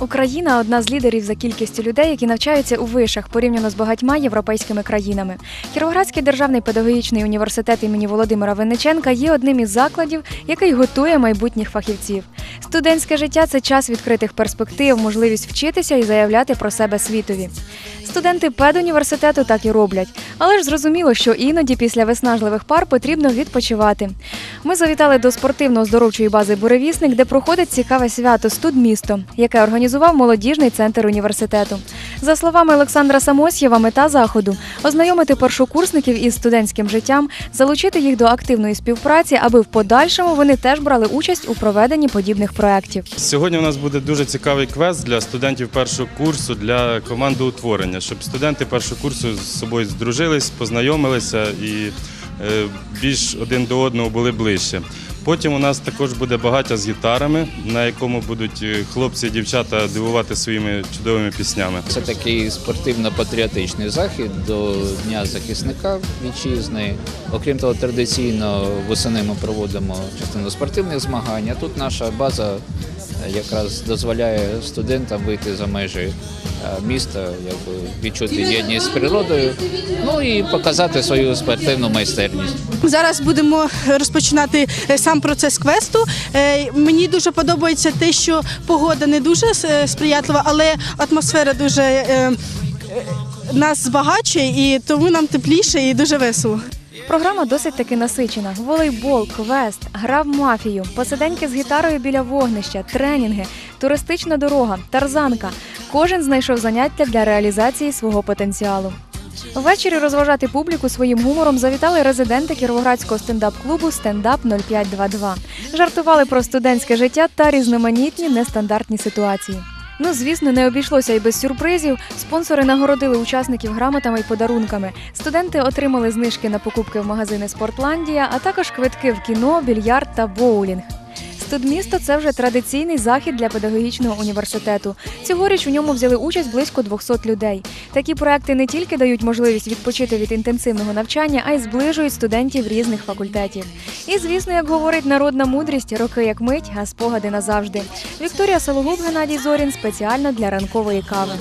Україна одна з лідерів за кількістю людей, які навчаються у вишах порівняно з багатьма європейськими країнами. Кіровоградський державний педагогічний університет імені Володимира Винниченка є одним із закладів, який готує майбутніх фахівців. Студентське життя це час відкритих перспектив, можливість вчитися і заявляти про себе світові. Студенти педуніверситету так і роблять, але ж зрозуміло, що іноді після виснажливих пар потрібно відпочивати. Ми завітали до спортивно-оздоровчої бази Буревісник, де проходить цікаве свято Студмісто, яке організував молодіжний центр університету. За словами Олександра Самосьєва, мета заходу ознайомити першокурсників із студентським життям, залучити їх до активної співпраці, аби в подальшому вони теж брали участь у проведенні подібних проєктів. Сьогодні у нас буде дуже цікавий квест для студентів першого курсу для командоутворення, щоб студенти першого курсу з собою здружились, познайомилися і е, більш один до одного були ближче. Потім у нас також буде багаття з гітарами, на якому будуть е, хлопці і дівчата дивувати своїми чудовими піснями. Це такий спортивно-патріотичний захід до Дня захисника вітчизни. Окрім того, традиційно восени ми проводимо частину спортивних змагань. А тут наша база якраз дозволяє студентам вийти за межі е, міста, якби відчути єдність з природою, ну і показати свою спортивну майстерність. Зараз будемо розпочинати е, сам процес квесту. Е, Мені дуже подобається те, що погода не дуже сприятлива, але атмосфера дуже нас збагачує, і тому нам тепліше і дуже весело. Програма досить таки насичена: волейбол, квест, гра в мафію, посиденьки з гітарою біля вогнища, тренінги, туристична дорога, тарзанка. Кожен знайшов заняття для реалізації свого потенціалу. Ввечері розважати публіку своїм гумором завітали резиденти кіровоградського стендап-клубу Стендап 0522. Жартували про студентське життя та різноманітні нестандартні ситуації. Ну, звісно, не обійшлося й без сюрпризів. Спонсори нагородили учасників грамотами й подарунками. Студенти отримали знижки на покупки в магазини Спортландія, а також квитки в кіно, більярд та боулінг. Студмісто це вже традиційний захід для педагогічного університету. Цьогоріч у ньому взяли участь близько 200 людей. Такі проекти не тільки дають можливість відпочити від інтенсивного навчання, а й зближують студентів різних факультетів. І звісно, як говорить народна мудрість, роки як мить, а спогади назавжди. Вікторія Сологуб, Геннадій Зорін спеціально для ранкової кави.